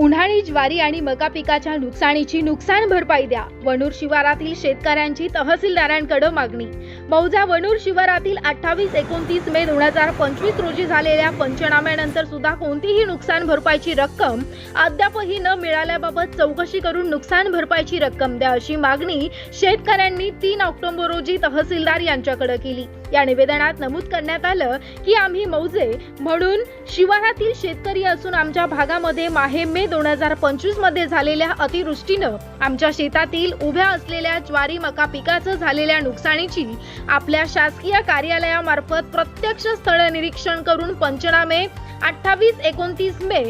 उन्हाळी ज्वारी आणि मका पिकाच्या नुकसानीची नुकसान भरपाई द्या. वणूर शिवारातील शेतकऱ्यांची तहसीलदारांकडे मागणी. मौजा वणूर शिवारातील अठ्ठावीस एकोणतीस मे दोन हजार पंचवीस रोजी झालेल्या पंचनाम्यानंतर सुद्धा कोणतीही नुकसान भरपाईची रक्कम अद्यापही न मिळाल्याबाबत चौकशी करून नुकसान भरपाईची रक्कम द्या अशी मागणी शेतकऱ्यांनी तीन ऑक्टोबर रोजी तहसीलदार यांच्याकडे केली. या निवेदनात नमूद करण्यात आलं की आम्ही मौजे म्हणून शिवारातील शेतकरी असून आमच्या भागामध्ये माहे मे दोन हजार पंचवीसमध्ये झालेल्या अतिवृष्टीनं आमच्या शेतातील उभ्या असलेल्या ज्वारी मका पिकाचं झालेल्या नुकसानीची आपल्या शासकीय कार्यालयामार्फत प्रत्यक्ष स्थळ निरीक्षण करून पंचनामे अठ्ठावीस एकोणतीस मे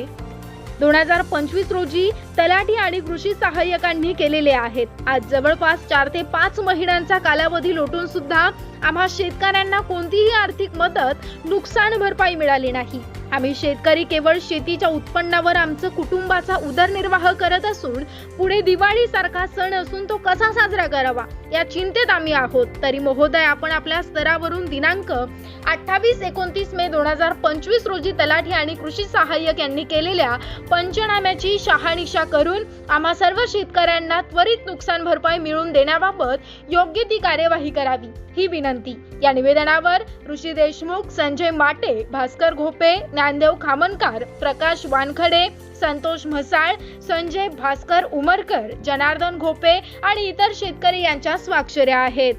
दोन हजार पंचवीस रोजी तलाठी आणि कृषी सहाय्यकांनी केलेले आहेत. आज जवळपास चार ते पाच महिन्यांचा कालावधी लोटून सुद्धा आम्हा शेतकऱ्यांना कोणतीही आर्थिक मदत नुकसान भरपाई मिळाली नाही. आम्ही शेतकरी केवळ शेतीच्या उत्पन्नावर आमचं कुटुंबाचा उदरनिर्वाह करत असून पुढे दिवाळी सारखा सण असून तो कसा साजरा करावा या चिंतेत आम्ही आहोत. तरी महोदय आपण आपल्या स्तरावरून दिनांक अठ्ठावीस एकोणतीस मे दोन हजार पंचवीस रोजी तलाठी आणि कृषी सहाय्यक यांनी केलेल्या पंचनाम्याची शहानिशा करून आम्हा सर्व शेतकऱ्यांना त्वरित नुकसान भरपाई मिळवून देण्याबाबत योग्य ती कार्यवाही करावी ही विनंती. या निवेदनावर ऋषी देशमुख संजय माटे भास्कर घोपे ज्ञानदेव खामनकार प्रकाश वानखडे संतोष म्हसाळ संजय भास्कर उमरकर जनार्दन घोपे आणि इतर शेतकरी यांच्या स्वाक्षऱ्या आहेत.